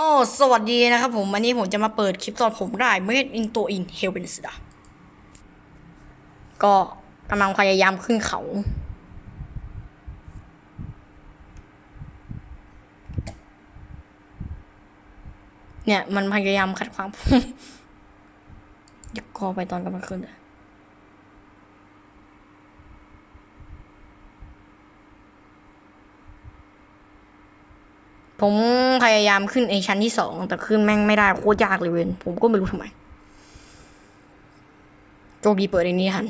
โอ้สวัสดีนะครับผม วันนี้ผมจะมาเปิดคลิปตอนผมได้ Made in ตัว in Heavens อะก็กำลังพยายามขึ้นเขา เนี่ย มันพยายามขัดขวางผมเดี๋ยวกอไปตอนกำลังขึ้นอะ ผมพยายามขึ้นไอชั้นที่สองแต่ขึ้นแม่งไม่ได้โคตรยากเลยเว้นผมก็ไม่รู้ทำไมโชคดีเปิดในนี้ทัน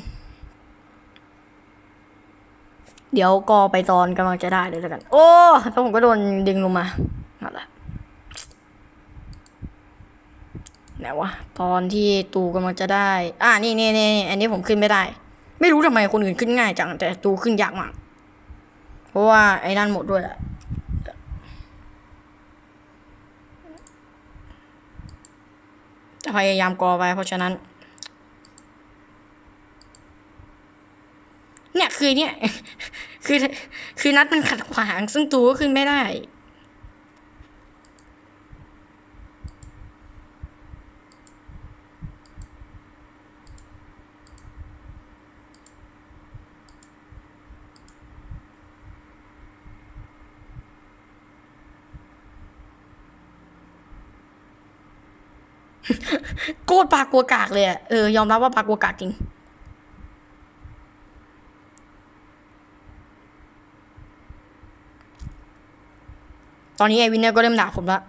เดี๋ยวกอไปตอนกำลังจะได้เลยแล้วกัน โอ้แล้วผมก็โดนดึงลงมานั่นแหละไหนวะตอนที่ตูกำลังจะได้ อ่านี่นี่นี่อันนี้ผมขึ้นไม่ได้ ไม่รู้ทำไมคนอื่นขึ้นง่ายจังแต่ตูขึ้นยากมาก เพราะว่าไอ้นั่นหมดด้วยแหละ จะพยายามกอไปเพราะฉะนั้น เนี่ยคือเนี่ย คือคือนัดมันขัดขวางซึ่งตูก็ขึ้นไม่ได้ โกดปากกลัวกากเลยเออยอมรับว่าปากกลัวกากจริงตอนนี้ไอวินเนอร์ก็เริ่มด่าผมละ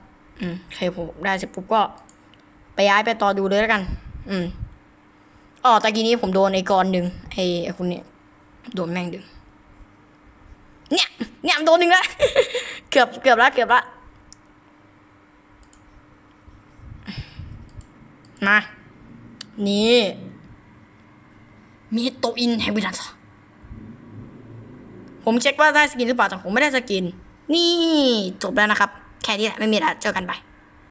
อืมโอเคผมได้เสร็จปุ๊บก็ ไปย้ายไปต่อดูเลยแล้วกัน อืมอ๋อตะกี้นี้ผมโดนไอ้กรดึงไอ้ไอ้คนเนี้ยโดนแม่งดึง เนี่ย เนี่ยมโดนหนึ่งละ เกือบเกือบละเกือบละ มานี่มีโตอินแฮบิทัสผมเช็คว่าได้สกินหรือเปล่าแต่ผมไม่ได้สกิน นี่จบแล้วนะครับ แค่นี้แหละไม่มีแล้วเจอกันไป